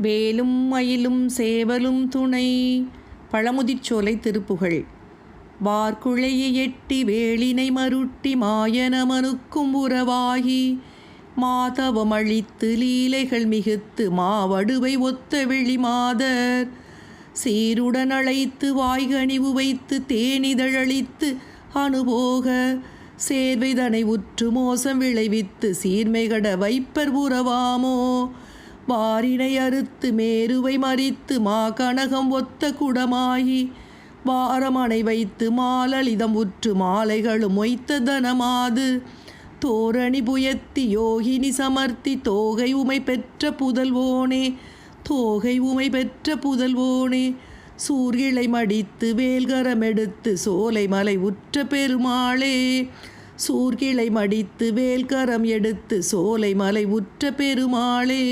வேலும் மயிலும் சேவலும் துணை. பழமுதிர்ச்சோலை திருப்புகழ். வார்குழையை எட்டி வேளினை மருட்டி மாயனமனுக்கும் உறவாகி. மாதவம் அழித்து லீலைகள் மிகுத்து மாவடுவை ஒத்த வெளி மாதர். சீருடன் அழைத்து வாய்கனிவு வைத்து தேனிதழளித்து அனுபோக சேர்வைதனை உற்று மோசம் விளைவித்து சீர்மைகட வைப்பர் உறவாமோ. வாரினை அறுத்து மேருவை மறித்து மா கனகம் ஒத்த குடமாகி வாரமனை வைத்து மாலளிதம் உற்று மாலைகளும் மொய்த்த தனமாது. தோரணி புயத்தி யோகினி சமர்த்தி தோகை உமை பெற்ற புதல்வோனே தோகை உமை பெற்ற புதல்வோனே சூர்கிளை மடித்து வேல்கரமெடுத்து சோலை மலை உற்ற பெருமாளே சூர்கிளை மடித்து வேல்கரம் எடுத்து சோலை மலை உற்ற பெருமாளே.